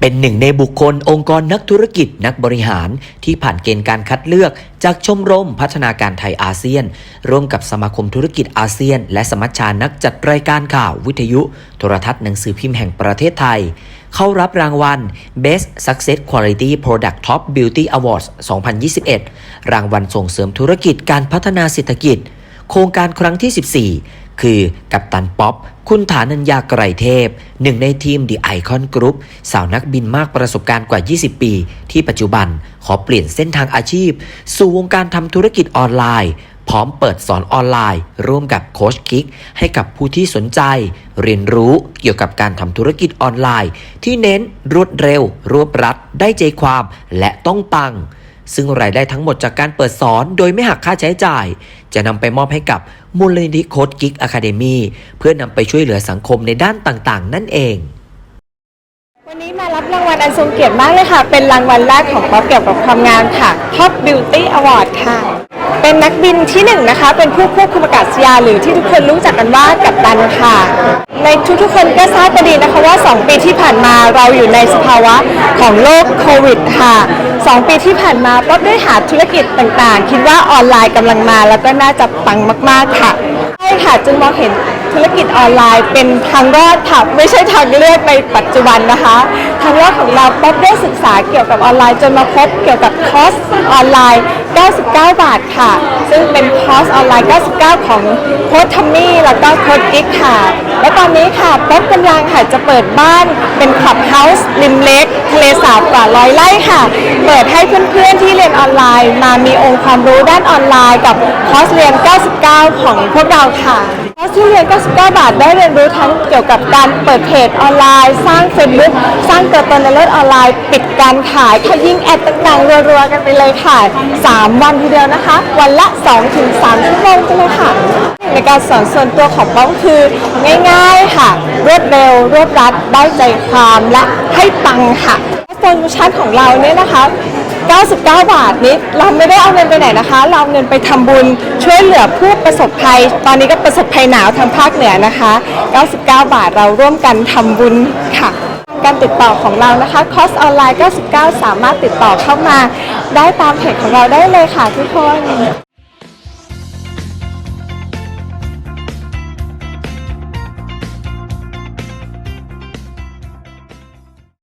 เป็นหนึ่งในบุคคลองค์กรนักธุรกิจนักบริหารที่ผ่านเกณฑ์การคัดเลือกจากชมรมพัฒนาการไทยอาเซียน ร่วมกับสมาคมธุรกิจอาเซียน และสมัชชานักจัดรายการข่าววิทยุ โทรทัศน์หนังสือพิมพ์แห่งประเทศไทย เข้ารับรางวัล Best Success Quality Product Top Beauty Awards 2021 รางวัลส่งเสริมธุรกิจการพัฒนาเศรษฐกิจ โครงการครั้งที่ 14 คือกัปตันป๊อป คุณฐานัญญาไกรเทพ หนึ่งในทีม The Icon Group สาวนักบินมากประสบการณ์กว่า 20 ปี ที่ปัจจุบันขอเปลี่ยนเส้นทางอาชีพ สู่วงการทำธุรกิจออนไลน์ พร้อมเปิดสอนออนไลน์ ร่วมกับโค้ชคิกให้กับผู้ที่สนใจ เรียนรู้เกี่ยวกับการทำธุรกิจออนไลน์ ที่เน้นรวดเร็ว รวบรัด ได้ใจความ และต้องปัง ซึ่งรายได้ทั้งหมดจากการเปิดสอนโดยไม่หักค่าใช้จ่าย จะนำไปมอบให้กับมูลนิธิโค้ดกิกอะคาเดมีเพื่อนำไปช่วยเหลือสังคมในด้านต่างๆ นั่นเองวันนี้มารับรางวัลอันทรงเกียรติมากเลยค่ะ เป็นรางวัลแรกของป๊อปเกี่ยวกับความงามค่ะ Top Beauty Award ค่ะ เป็นนักบินที่หนึ่งนะคะ เป็นผู้ควบคุมอากาศยานหรือที่ทุกคนรู้จักกันว่ากัปตันค่ะ ในทุกๆคนก็ทราบกันดีนะคะว่า 2 ปีที่ผ่านมาเราอยู่ในสภาวะของโรคโควิดค่ะ 2 ปีที่ผ่านมาป๊อปได้หาธุรกิจต่างๆ คิดว่าออนไลน์กำลังมา แล้วก็น่าจะปังมากๆค่ะใช่ค่ะจึงมองเห็นธุรกิจออนไลน์เป็นทางรอดค่ะไม่ใช่ทางเลือกในปัจจุบันนะคะ ทางรอดของเราป๊อบได้ศึกษาเกี่ยวกับออนไลน์จนมาพบเกี่ยวกับคอร์สออนไลน์ 99 บาทค่ะ ซึ่งเป็นคอร์สออนไลน์ 99 ของโค้ชทัมมี่แล้วก็โค้ชกิ๊กค่ะ และตอนนี้ค่ะป๊อบกำลังค่ะจะเปิดบ้านเป็นคลับเฮาส์ริมเล็กทะเลสาบกว่าร้อยไร่ค่ะ เปิดให้เพื่อนๆที่เรียนออนไลน์ มามีองค์ความรู้ด้านออนไลน์กับคอร์สเรียน 99 ของพวกเราค่ะ คอร์สที่เรียน 99 บาท ได้เรียนรู้ทั้งเกี่ยวกับการเปิดเพจออนไลน์ สร้าง Facebook สร้างตัวตนในโลกออนไลน์ ปิดการขายขยิ่งแอดต่างๆรัวๆกันไปเลยค่ะ 3 วันทีเดียวนะคะ วันละ 2-3 ชั่วโมงกันเลยค่ะ ในการสอนส่วนตัวของป้องคือ ง่ายๆค่ะ รวดเร็ว รวบรัด ได้ใจความและให้ปังค่ะโปรโมชั่นของเราเนี่ยนะคะ 99 บาทนี้เราไม่ได้เอาเงินไปไหนนะคะ เราเอาเงินไปทำบุญช่วยเหลือผู้ประสบภัย ตอนนี้ก็ประสบภัยหนาวทางภาคเหนือนะคะ 99 บาทเราร่วมกันทำบุญค่ะ การติดต่อของเรานะคะคอร์สออนไลน์ 99 สามารถติดต่อเข้ามา ได้ตามเพจของเราได้เลยค่ะทุกคน